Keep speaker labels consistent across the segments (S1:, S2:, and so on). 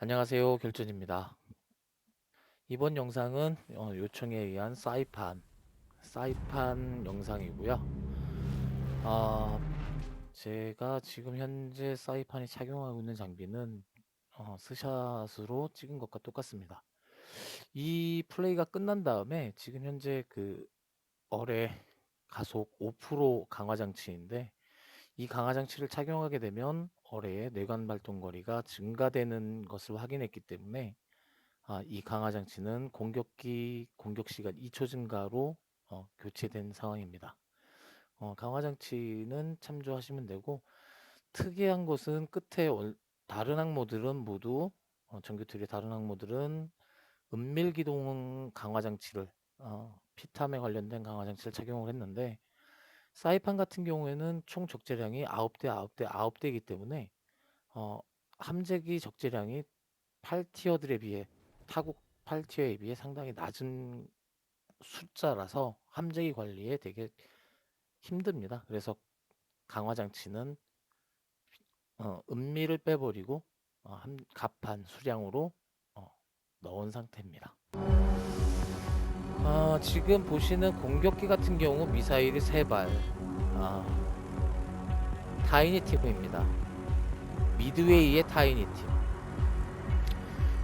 S1: 안녕하세요. 결준입니다. 이번 영상은 어, 요청에 의한 사이판, 사이판 영상이고요. 아, 제가 지금 현재 사이판이 착용하고 있는 장비는 어, 스샷으로 찍은 것과 똑같습니다. 이 플레이가 끝난 다음에 지금 현재 그 어뢰 가속 5% 강화 장치인데 이 강화 장치를 착용하게 되면 어뢰의 내관 발동 거리가 증가되는 것을 확인했기 때문에 아, 이 강화 장치는 공격기 공격 시간 2초 증가로 어, 교체된 상황입니다. 어, 강화 장치는 참조하시면 되고 특이한 것은 끝에 월- 다른 항모들은 모두 어, 전기틀의 다른 항모들은 은밀 기동 강화 장치를 어, 피탐에 관련된 강화 장치를 착용을 했는데 사이판 같은 경우에는 총 적재량이 9 대 9 대 9 대이기 때문에 어, 함재기 적재량이 8 티어들에 비해 타국 8 티어에 비해 상당히 낮은 숫자라서 함재기 관리에 되게 힘듭니다. 그래서 강화 장치는 어, 은밀을 빼버리고 어, 한 갑판 수량으로 어, 넣은 상태입니다. 어, 지금 보시는 공격기 같은 경우 미사일이 3발 아, 타이니티브입니다. 미드웨이의 타이니티브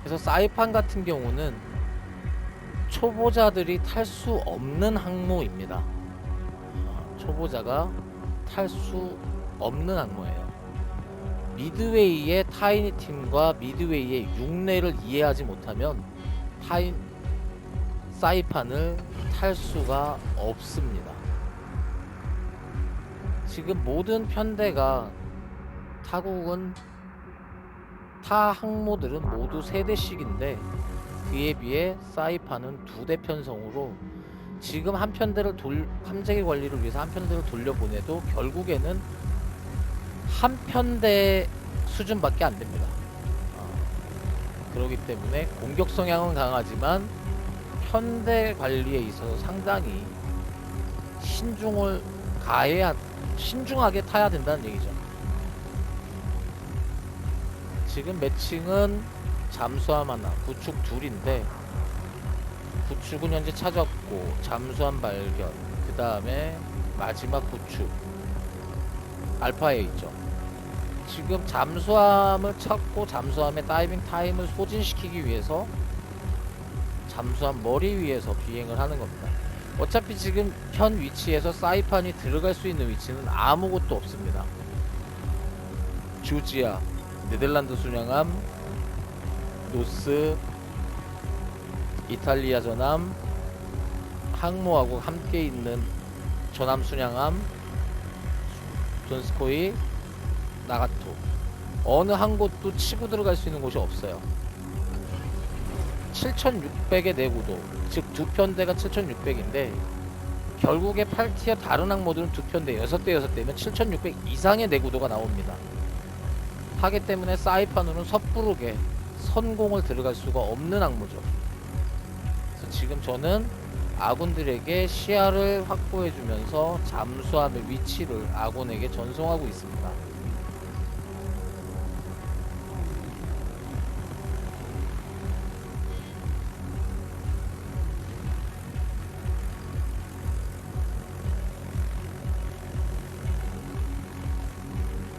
S1: 그래서 사이판 같은 경우는 초보자들이 탈 수 없는 항모입니다. 어, 초보자가 탈 수 없는 항모예요. 미드웨이의 타이니 팀과 미드웨이의 육내를 이해하지 못하면 타인 사이판을 탈 수가 없습니다. 지금 모든 편대가 타국은 타 항모들은 모두 세대씩인데 그에 비해 사이판은 두대 편성으로 지금 한 편대를 돌 함재기 관리를 위해서 한 편대를 돌려보내도 결국에는 한 편대 수준밖에 안 됩니다. 어, 그렇기 때문에 공격 성향은 강하지만 편대 관리에 있어서 상당히 신중을 가해야 신중하게 타야 된다는 얘기죠. 지금 매칭은 잠수함 하나, 구축 둘인데 구축은 현재 찾았고 잠수함 발견, 그 다음에 마지막 구축 알파에 있죠. 지금 잠수함을 찾고 잠수함의 다이빙 타임을 소진시키기 위해서 잠수함 머리 위에서 비행을 하는 겁니다. 어차피 지금 현 위치에서 사이판이 들어갈 수 있는 위치는 아무것도 없습니다. 조지아, 네덜란드 순양함, 노스, 이탈리아 전함, 항모하고 함께 있는 전함 순양함, 존스코이, 나가토. 어느 한 곳도 치고 들어갈 수 있는 곳이 없어요. 7600의 내구도, 즉 두 편대가 7600인데 결국에 8티어 다른 항모들은 두 편대 6대 6대면 7600 이상의 내구도가 나옵니다. 하기 때문에 사이판으로는 섣부르게 선공을 들어갈 수가 없는 항모죠. 그래서 지금 저는 아군들에게 시야를 확보해주면서 잠수함의 위치를 아군에게 전송하고 있습니다.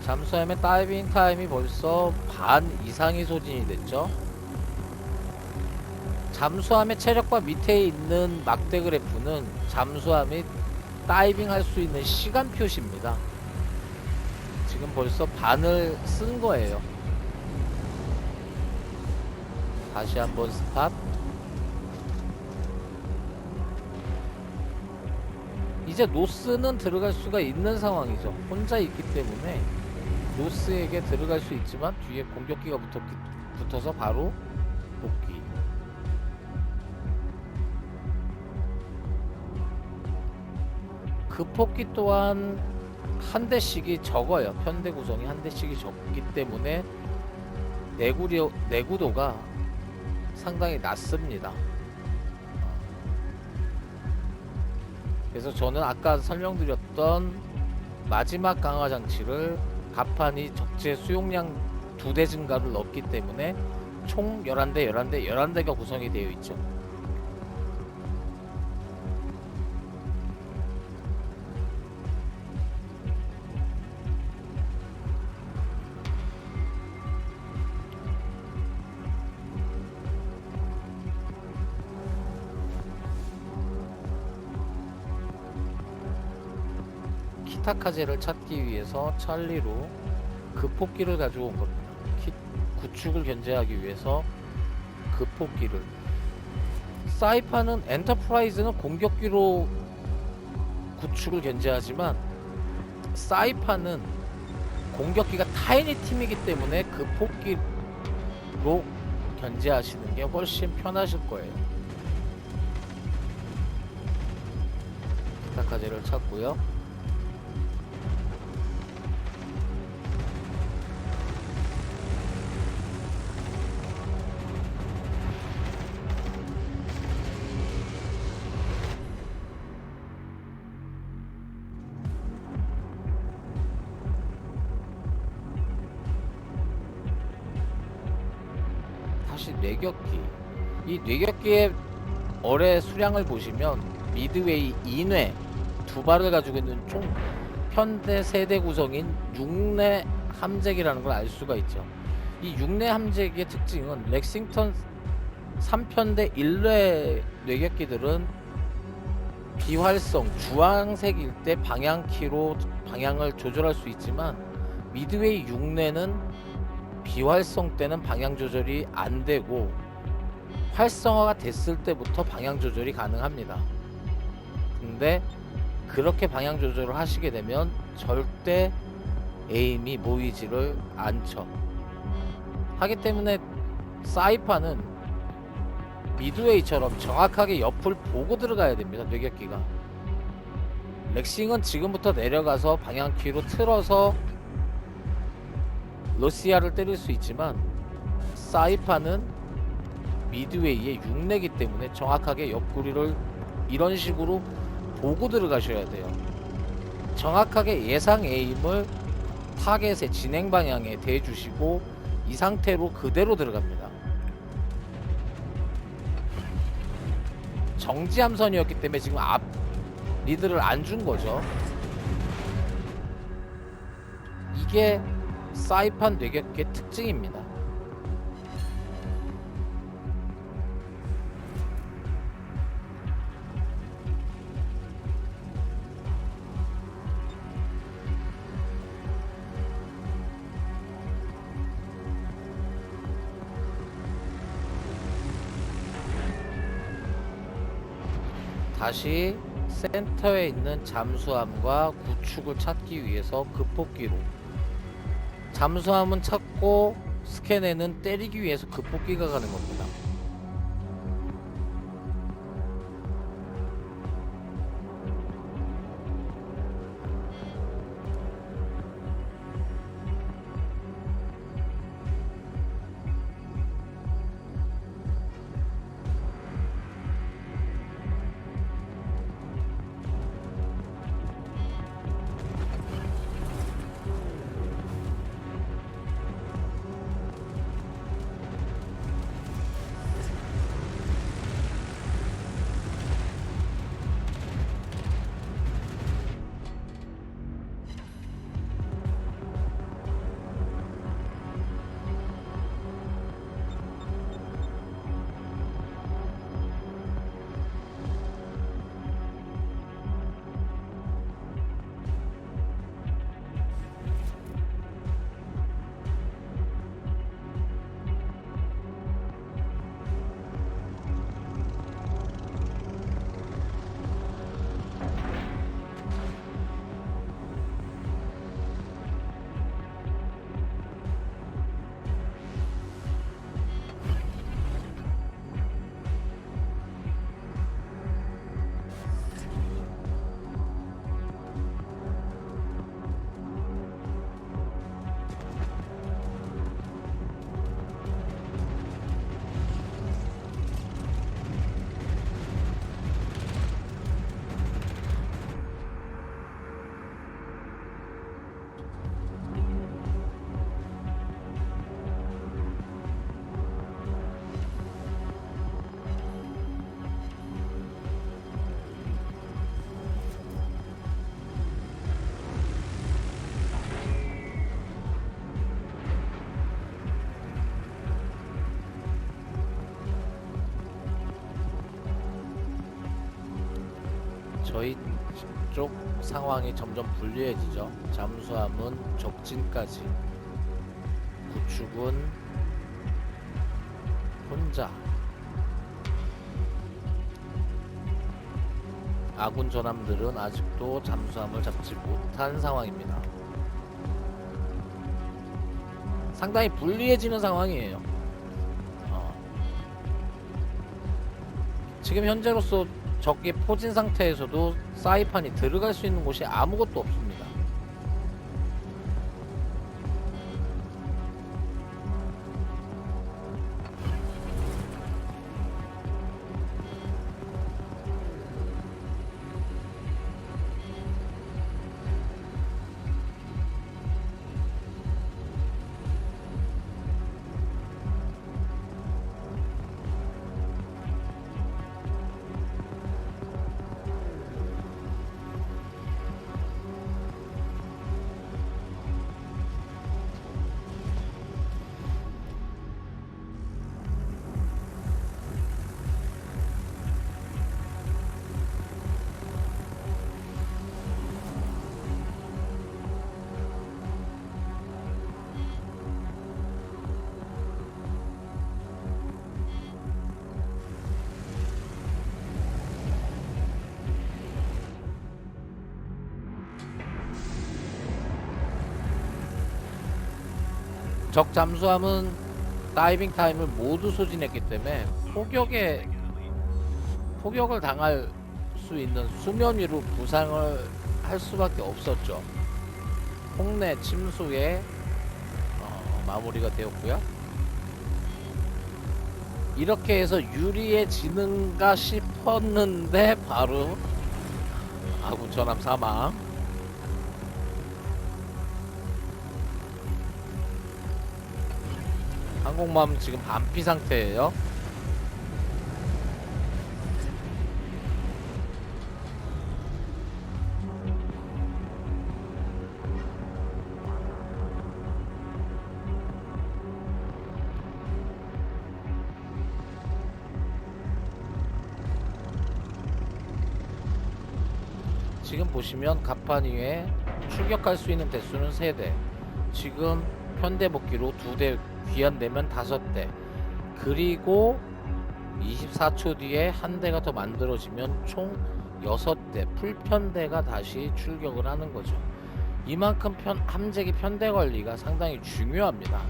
S1: 잠수함의 다이빙 타임이 벌써 반 이상이 소진이 됐죠. 잠수함의 체력과 밑에 있는 막대 그래프는 잠수함이 다이빙 할 수 있는 시간 표시입니다. 지금 벌써 반을 쓴 거예요. 다시 한번 스팟. 이제 노스는 들어갈 수가 있는 상황이죠. 혼자 있기 때문에 노스에게 들어갈 수 있지만 뒤에 공격기가 붙었기, 붙어서 바로 복귀. 그 폭기 또한 한 대씩이 적어요. 편대 구성이 한 대씩이 적기 때문에 내구려, 내구도가 상당히 낮습니다. 그래서 저는 아까 설명드렸던 마지막 강화 장치를 가판이 적재 수용량 두 대 증가를 넣었기 때문에 총 11대, 11대, 11대가 구성이 되어 있죠. 키타카제를 찾기 위해서 찰리로 그 급폭기를 가지고 온 겁니다. 키- 구축을 견제하기 위해서 그 급폭기를 사이파는 엔터프라이즈는 공격기로 구축을 견제하지만 사이파는 공격기가 타이니 팀이기 때문에 그 급폭기로 견제하시는 게 훨씬 편하실 거예요. 키타카제를 찾고요. 뇌격기. 이 뇌격기의 어뢰 수량을 보시면 미드웨이 2뇌 두 발을 가지고 있는 총 현대 세대 구성인 6뇌 함재기라는 걸 알 수가 있죠. 이 6뇌 함재기의 특징은 렉싱턴 3편대 1뇌 뇌격기들은 비활성 주황색일 때 방향키로 방향을 조절할 수 있지만 미드웨이 6뇌는 비활성 때는 방향 조절이 안 되고 활성화가 됐을 때부터 방향 조절이 가능합니다. 근데 그렇게 방향 조절을 하시게 되면 절대 에임이 모이지를 않죠. 하기 때문에 사이파는 미드웨이처럼 정확하게 옆을 보고 들어가야 됩니다. 뇌격기가. 렉싱은 지금부터 내려가서 방향키로 틀어서 러시아를 때릴 수 있지만 사이파는 미드웨이의 6내기 때문에 정확하게 옆구리를 이런 식으로 보고 들어가셔야 돼요. 정확하게 예상 에임을 타겟의 진행 방향에 대주시고 이 상태로 그대로 들어갑니다. 정지 함선이었기 때문에 지금 앞 리드를 안 준 거죠. 이게 사이판 뇌격의 특징입니다. 다시 센터에 있는 잠수함과 구축을 찾기 위해서 급폭기로 잠수함은 찾고 스캔에는 때리기 위해서 급폭기가 가는 겁니다. 상황이 점점 불리해지죠. 잠수함은 적진까지, 구축은 혼자. 아군 전함들은 아직도 잠수함을 잡지 못한 상황입니다. 상당히 불리해지는 상황이에요. 어. 지금 현재로서 적의 포진 상태에서도 사이판이 들어갈 수 있는 곳이 아무것도 없습니다. 적 잠수함은 다이빙 타임을 모두 소진했기 때문에 포격에 포격을 당할 수 있는 수면 위로 부상을 할 수밖에 없었죠. 홍내 침수에 어, 마무리가 되었고요. 이렇게 해서 유리해지는가 싶었는데 바로 아군 전함 사망. 항공모함 지금 반피 상태예요. 지금 보시면 갑판 위에 출격할 수 있는 대수는 3대 지금 편대복귀로 2대 귀환되면 5대. 그리고 24초 뒤에 한 대가 더 만들어지면 총 6대. 풀편대가 다시 출격을 하는 거죠. 이만큼 편, 함재기 편대 관리가 상당히 중요합니다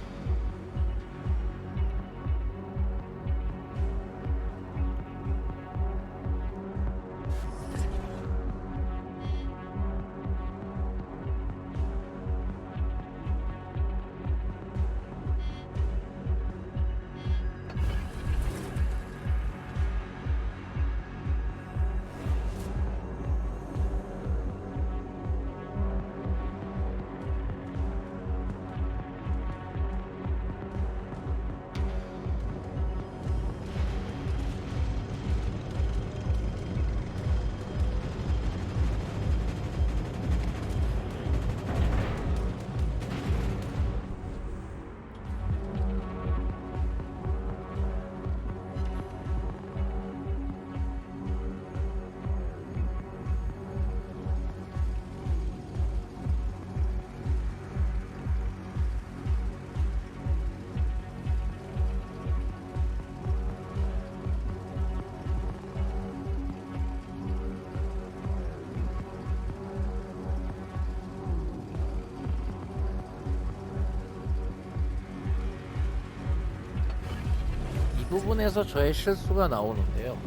S1: 부분에서 저의 실수가 나오는데요.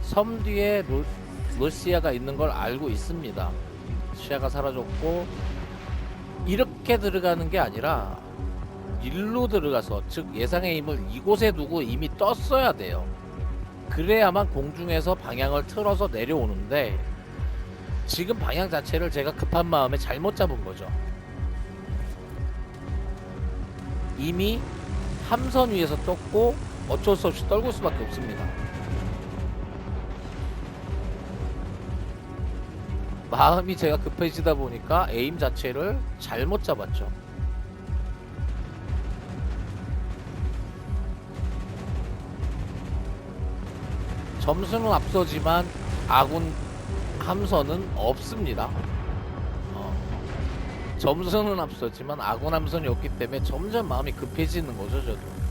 S1: 섬 뒤에 루, 러시아가 있는 걸 알고 있습니다. 시야가 사라졌고 이렇게 들어가는 게 아니라 일로 들어가서 즉 예상의 힘을 이곳에 두고 이미 떴어야 돼요. 그래야만 공중에서 방향을 틀어서 내려오는데 지금 방향 자체를 제가 급한 마음에 잘못 잡은 거죠. 이미 함선 위에서 떴고 어쩔 수 없이 떨굴 수밖에 없습니다. 마음이 제가 급해지다 보니까 에임 자체를 잘못 잡았죠. 점수는 앞서지만 아군 함선은 없습니다. 어, 점수는 앞섰지만 아군 함선이 없기 때문에 점점 마음이 급해지는 거죠, 저도.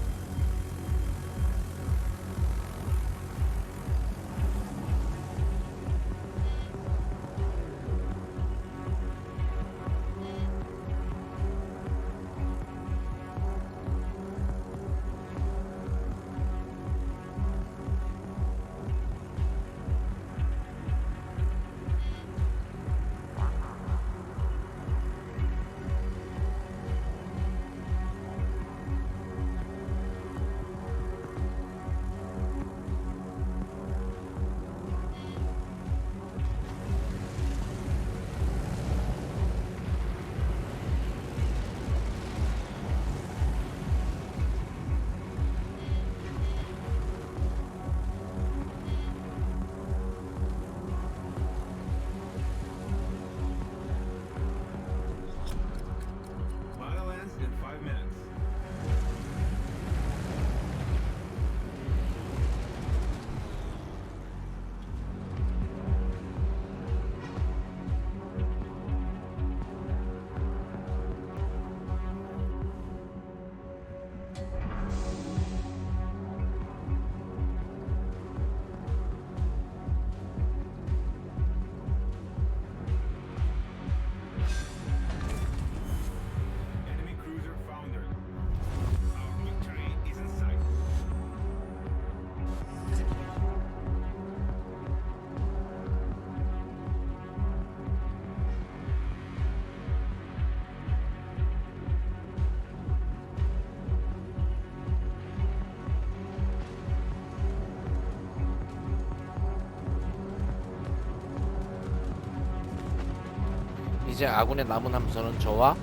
S1: 이제 아군의 남은 함선은 저와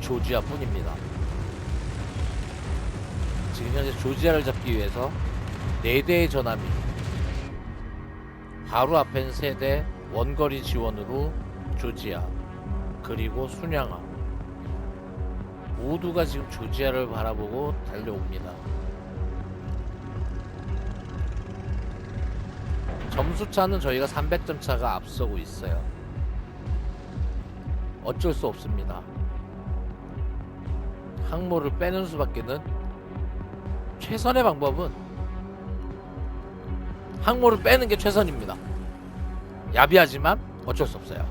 S1: 조지아 뿐입니다. 지금 현재 조지아를 잡기 위해서 4대의 전함이 바로 앞엔 3대 원거리 지원으로 조지아 그리고 순양함 모두가 지금 조지아를 바라보고 달려옵니다. 점수차는 저희가 300점 차가 앞서고 있어요. 어쩔 수 없습니다. 항모를 빼는 수밖에는 최선의 방법은 항모를 빼는 게 최선입니다. 야비하지만 어쩔 수 없어요.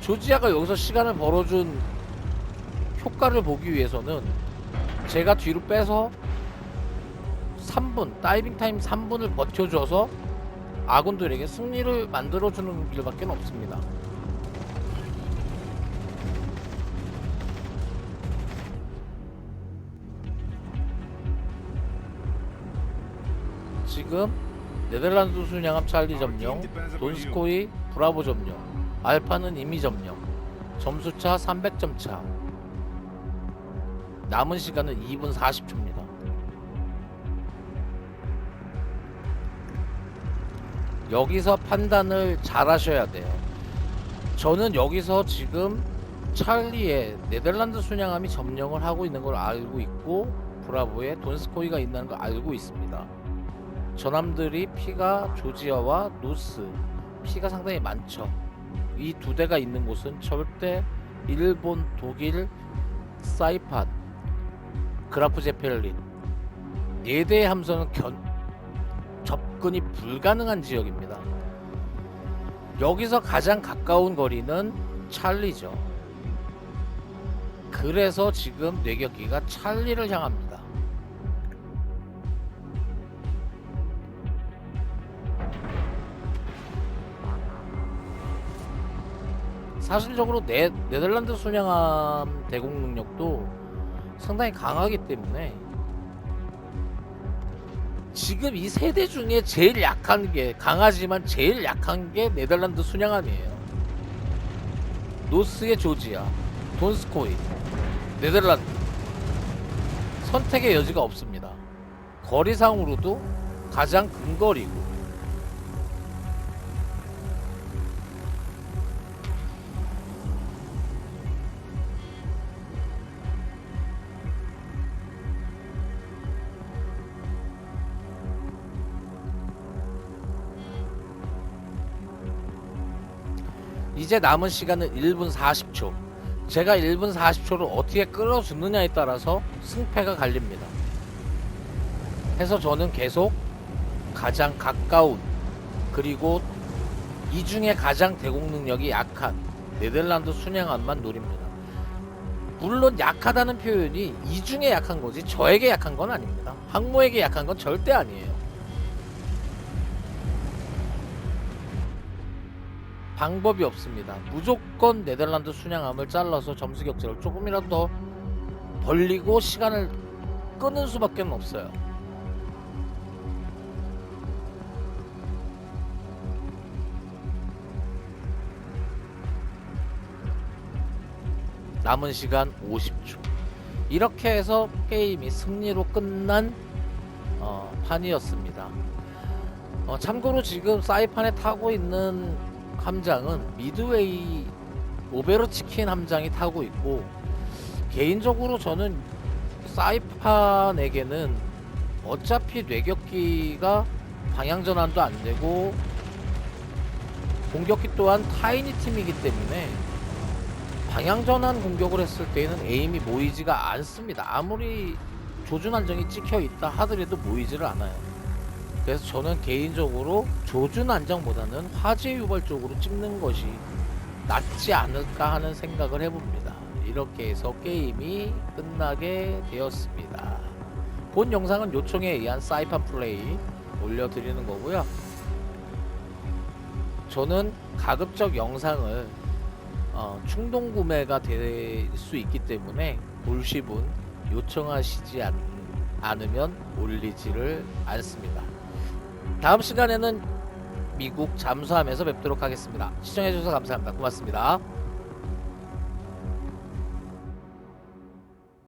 S1: 조지아가 여기서 시간을 벌어준 효과를 보기 위해서는 제가 뒤로 빼서 3분 다이빙 타임 3분을 버텨줘서 아군들에게 승리를 만들어주는 길밖에 없습니다. 지금 네덜란드 순양함 찰리 점령, 돈스코이 브라보 점령, 알파는 이미 점령, 점수차 300점 차. 남은 시간은 2분 40초입니다. 여기서 판단을 잘 하셔야 돼요. 저는 여기서 지금 찰리의 네덜란드 순양함이 점령을 하고 있는 걸 알고 있고 브라보에 돈스코이가 있다는 걸 알고 있습니다. 전함들이 피가 조지아와 노스 피가 상당히 많죠. 이 두 대가 있는 곳은 절대 일본, 독일, 사이판, 그라프 제펠린 네 대의 함선은 견, 접근이 불가능한 지역입니다. 여기서 가장 가까운 거리는 찰리죠. 그래서 지금 뇌격기가 찰리를 향합니다. 사실적으로 네, 네덜란드 순양함 대공 능력도 상당히 강하기 때문에 지금 이 세대 중에 제일 약한 게 강하지만 제일 약한 게 네덜란드 순양함이에요. 노스의 조지아, 돈스코이, 네덜란드 선택의 여지가 없습니다. 거리상으로도 가장 근거리고 이제 남은 시간은 1분 40초. 제가 1분 40초를 어떻게 끌어주느냐에 따라서 승패가 갈립니다. 해서 저는 계속 가장 가까운 그리고 이 중에 가장 대공 능력이 약한 네덜란드 순양함만 노립니다. 물론 약하다는 표현이 이 중에 약한 거지 저에게 약한 건 아닙니다. 항모에게 약한 건 절대 아니에요. 방법이 없습니다. 무조건 네덜란드 순양함을 잘라서 점수 격차를 조금이라도 더 벌리고 시간을 끄는 수밖에 없어요. 남은 시간 50초. 이렇게 해서 게임이 승리로 끝난 어, 판이었습니다. 어, 참고로 지금 사이판에 타고 있는 함장은 미드웨이 오베르 치킨 함장이 타고 있고 개인적으로 저는 사이판에게는 어차피 뇌격기가 방향 전환도 안 되고 공격기 또한 타이니 팀이기 때문에 방향 전환 공격을 했을 때에는 에임이 모이지가 않습니다. 아무리 조준 안정이 찍혀 있다 하더라도 모이지를 않아요. 그래서 저는 개인적으로 조준 안정보다는 화재 유발 쪽으로 찍는 것이 낫지 않을까 하는 생각을 해봅니다. 이렇게 해서 게임이 끝나게 되었습니다. 본 영상은 요청에 의한 사이판 플레이 올려드리는 거고요. 저는 가급적 영상을 어, 충동 구매가 될 수 있기 때문에 볼십은 요청하시지 않, 않으면 올리지를 않습니다. 다음 시간에는 미국 잠수함에서 뵙도록 하겠습니다. 시청해주셔서 감사합니다. 고맙습니다.